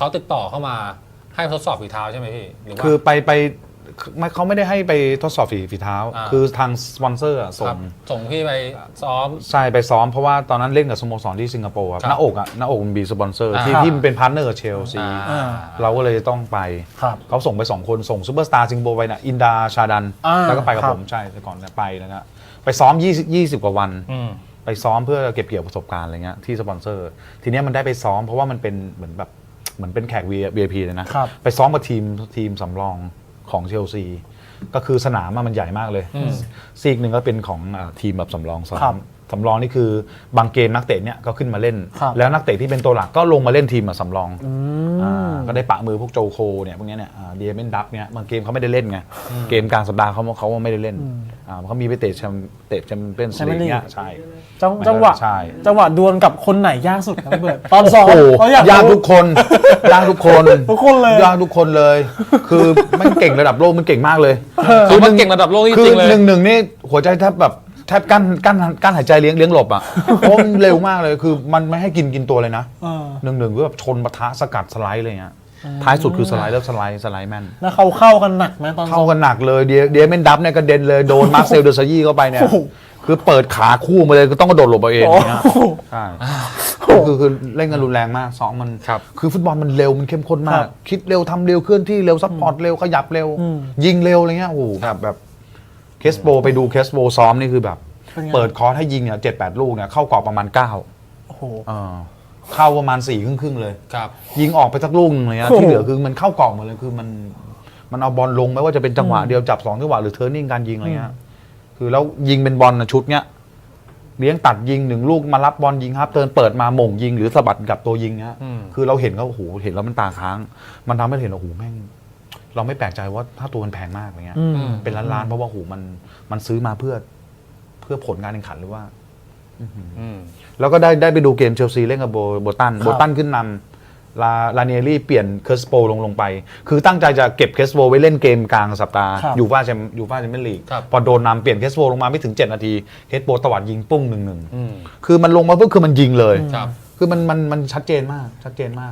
เขาติดต่อเข้ามาให้ทดสอบฝีเท้าใช่ไหมพี่หรือว่า คือไปไปไม่เขาไม่ได้ให้ไปทดสอบฝีฝีเท้า อ่า คือทางสปอนเซอร์อะส่ครับงส่งพี่ไปซ้อม ใช่ไปซ้อมเพราะว่าตอนนั้นเล่นกับสโมสรที่สิงคโปร์ครับครับหน้าอกอะหน้าอกมันมีสปอนเซอร์อ่าที่ครับที่มันเป็นพาร์ทเนอร์กับเชลซีอ่าเราก็เลยต้องไป ครับ เขาส่งไปสองคนส่งซูเปอร์สตาร์สิงคโปร์ไปนะอินดาชาดัน อ่าแล้วก็ไปกับครับ ผมใช่แต่ก่อนเนี่ยไปแล้วก็ไปซ้อม 20 20 กว่าวัน อืม ไปซ้อมเพื่อเก็บเกี่ยวประสบการณ์อะไรเงี้ยที่สปอนเซอร์ ทีเนี้ยมันได้ไปซ้อมเพราะว่ามันเป็นเหมือนแบบ เหมือนเป็นแขก VIP เลยนะ ครับ ไปซ้อมกับทีมทีมสำรองของเชลซี ก็คือสนามอะมันใหญ่มากเลย อืมซีกหนึ่งก็เป็นของอ่าทีมแบบสำรองซ้อครัมบ สำรองนี่คือบางเกมนักเตะเนี่ยก็ขึ้นมาเล่น ครับ แล้วนักเตะที่เป็นตัวหลักก็ลงมาเล่นทีมแบบสำรองอืมอ่าก็ได้ปะมือพวกโจโคเนี่ยพวกเนี้ยเนี่ยเดียเมนดับเนี่ยบางเกมเขาไม่ได้เล่นไงเกมกลางสัปดาห์เขาเขาไม่ได้เล่นอ่าเขามีไปเตะแชมป์เตะแชมเปี้ยนส์ลีก Champions เนี่ย League ใช่ จังจังหวะใช่ จังหวะดวลกับคนไหนยากสุดครับพี่เบิร์ดตอนซ้อมโอ้โหเราอยากยากรู้ทุกคน ยากทุกคนทุกคนเลย ยากทุกคนเลย คือมันเก่งระดับโลกมันเก่งมากเลย คือมันเก่งระดับโลกจคือริงๆเลย หนึ่งหนึ่งนี่หัวใจแทบแบบ แทบกั้นกั้นกั้นหายใจเลี้ยงเลี้ยงหลบอะ เพราะมันเร็วมากเลยคือมันไม่ให้กินกินตัวเลยนะเออหนึ่งหนึ่งก็แบบชนปะทะสกัดสไลด์เลยเงี้ยท้ายสุดคือสไลด์แล้วสไลด์สไลด์แม่น แล้วเขาเข้ากันหนักไหมตอนซ้เข้าอมกันหนักเลยเดียเดียเมนดับเนี่ยกระเด็นเลยโดนมาร์เซลเดอร์ซายี่เข้าไปเนี่ย โอ้โห คือเปิดขาคู่มาเลยก็ต้องกระโดดหลบเอาเองโอ้เงี้ยโห ใช่คือคือเล่นกันรุนแรงมากสองมันครับ คือฟุตบอลมันเร็วมันเข้มข้นมาครัก บคิดเร็วทำเร็วเคลื่อนที่เร็วซัพพอร์ตเร็วขยับเร็วอืมยิงเร็วอะไรเงี้ยโอ้โหแบบแบบ เคสโบไปดูเคสโบซ้อมนี่คือแบบ เป็นไง เปิดคอร์สให้ยิงอะเจ็ดแปดลูกเนี่ยเข้ากรอบประมาณเก้าโอ้โหเออเข้าประมาณสี่ครึ่งครึ่งๆเลย ครับ ยิงออกไปสักลูกหนึงเลยนะโอ้โห ที่เหลือคือมันเข้ากรอบหมดเลยคือมันมันเอาบอลลงไม่ว่าจะเป็นจังหวะเดียวจับสองจังหวะหรือเทอร์นิ่งการยิงอะไรเงี้ยคือแล้วยิงเป็นบอลนะชุดเนี้ยเลี้ยงตัดยิงหนึ่งลูกมารับบอลยิงครับเตินเปิดมาหม่งยิงหรือสะบัดกับตัวยิงเนี้ยอืม คือเราเห็นก็โอ้โหเห็นแล้วมันตาค้าง มันทำให้เราเห็นว่าโอ้โหแม่ง เราไม่แปลกใจว่าถ้าตัวมันแพงมากอะไรเงี้ย อืม เป็นล้านๆเพราะว่าโอ้โหมันมันซื้อมาเพื่อเพื่อผลการแข่งขันหรือว่า อืม แล้วก็ได้ได้ไปดูเกมเชลซีเล่นกับโบโบตันครับโบตันขึ้นนำลาลาเนียรี่เปลี่ยนเคอร์สโปลงลงไป คือตั้งใจจะเก็บเคอร์สโปไว้เล่นเกมกลางสัปดาห์ครับ ยูฟ่าแชมยูฟ่าแชมเปี้ยนลีก ครับ พอโดนนำเปลี่ยนเคอร์สโปลงมาไม่ถึง 7 นาทีเคอร์สโปตวัดยิงปุ้งหนึ่งหนึ่งอืมคือมันลงมาปุ๊บคือมันยิงเลย ครับ คือมันมันมันชัดเจนมากชัดเจนมาก